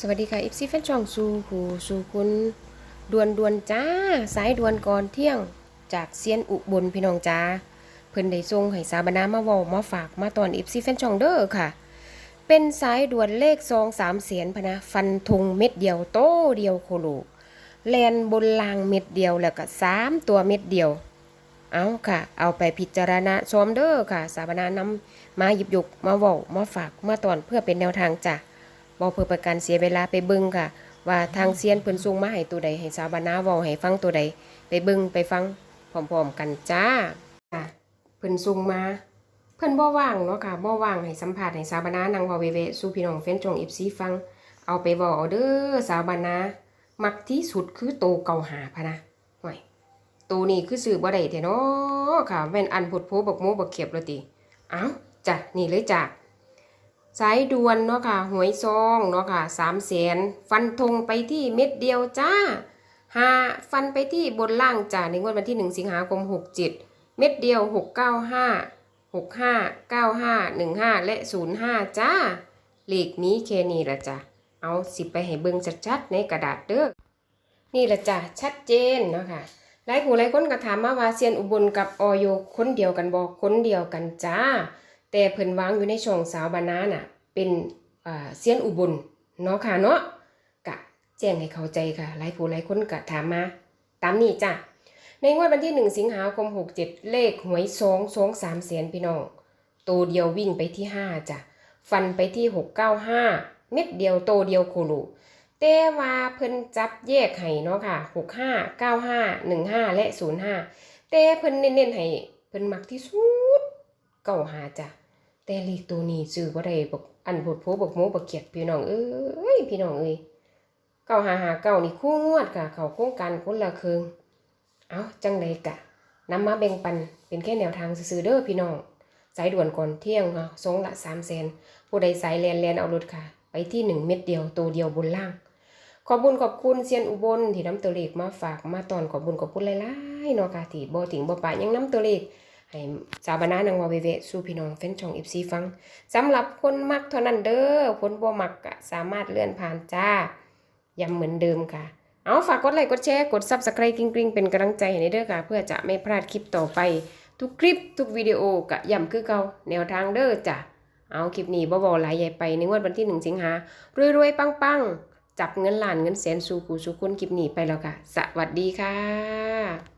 สวัสดีค่ะอิฟซี่แฟนช่องสูหูสูคุณดวนดวนจ้า สายดวนก่อนเที่ยงจากเซียนอุบลพี่น้องจ้า เพิ่นได้ส่งให้สาบานามาเว้ามาฝากมาตอนอิฟซี่แฟนช่องเด้อค่ะ เป็นสายด่วนเลขซองสามเสียนพนะ ฟันธงเม็ดเดียวโตเดียวโคโลแลนบนลางเม็ดเดียวแล้วก็สามตัวเม็ดเดียวเอาค่ะ เอาไปพิจารณาชมเด้อค่ะ สาบนานำมาหยิบยกมาเว้ามาฝากมาตอนเพื่อเป็นแนวทางจ้ะ บ่เพื่อประกันเสียเวลาไปเบิ่งค่ะ ว่าทางเซียนเพิ่นส่งมาให้ตัวใดให้สาวบานาเว้าให้ฟังตัวใด ไปเบิ่งไปฟังพร้อมๆกันจ้าค่ะเพิ่นส่งมา เพิ่นบ่ว่างเนาะค่ะบ่ว่างให้สัมภาษณ์ให้สาวบานานั่งเว้าเวๆสู่พี่น้องแฟนจง FC ฟัง เอาไปเว้าเอาเด้อสาวบานามักที่สุดคือโตเก่าหาพะนะห่วยโตนี้คือซื้อบ่ได้แท้เนาะค่ะแม่นอันพดโพบักโมบักเข็บแล้วติเอ้าจ้ะนี่เลยจ้ะ สายด่วนเนาะค่ะ หวยซองเนาะค่ะสามแสนฟันธงไปที่เม็ดเดียวจ้าหาฟันไปที่บนล่างจ้าในงวดวันที่หนึ่งสิงหาคมหกเจ็ดเม็ดเดียวหกเก้าห้าหกห้าเก้าห้าหนึ่งห้าและศูนย์ห้าจ้าเลขนี้แค่นี้ละจ้ะเอาสิไปให้เบิ่งชัดๆในกระดาษเด้อนี่ละจ้ะชัดเจนเนาะค่ะหลายผู้หลายคนก็ถามมาว่าเซียนอุบลกับออยคนเดียวกันบอกคนเดียวกันจ้า แต่เพิ่นวางอยู่ในช่องสาวบานาน่ะเป็นเซียนอุบลเนาะค่ะเนาะกะแจ้งให้เข้าใจค่ะ หลายผู้หลายคนก็ถามมา ตามนี้จ้ะ ในงวดวันที่1สิงหาคม67เลขหวยสองสองสามเสียนพี่น้องตัวเดียววิ่งไปที่5จ้ะ ฟันไปที่695เม็ดเดียวโตเดียวโคโลแต่ว่าเพิ่นจับแยกให้เนาะค่ะ65 95 15และ05แต่เพิ่นเน้นๆให้เพิ่นมักที่สุด เก้าหาจ้ะแต่เลขตัวนี้ซื้อบ่ได้บอกอันโพดโพบอกโมบอกเกียดพี่น้องเอ้ยพี่น้องเอ้ยเก้าหาหาเก้านี่คู่งวดค่ะ เขาโครงการคนละครึ่งเอาจังใดกะนำมาแบ่งปันเป็นแค่แนวทางซื้อเด้อพี่น้องสายด่วนก่อนเที่ยงค่ะทรงละสามแสนผู้ใดสายแลนแลนเอารถค่ะ ไปที่หนึ่งเม็ดเดียวตัวเดียวบนล่าง ขอบุญขอบคุณเซียนอุบลที่นำตัวเลขมาฝากมาตอนขอบบุญขอบคุณหลายๆเนาะค่ะที่บ่ถิงบ่ปะยังนำตัวเลข ให้สาวบานานังวาเวเวสู่พี่น้องแฟนช่อง FC ฟังสำหรับคนมักเท่านั้นเด้อคนบ่มักก็สามารถเลื่อนผ่านจ้าย้ำเหมือนเดิมค่ะ เอาฝากกดไลค์กดแชร์กด Subscribe กริ๊งๆเป็นกำลังใจให้ในเด้อค่ะ เพื่อจะไม่พลาดคลิปต่อไปทุกคลิปทุกวิดีโอกะย้ำคือเก่าแนวทางเด้อจ้ะเอาคลิปนี้บ่บ่หลายใหญ่ไปในงวดวันที่1สิงหารวยๆ ปังๆ จับเงินล้านเงินแสนสู่ผู้สู่คนคลิปนี้ไปแล้วค่ะ สวัสดีค่ะ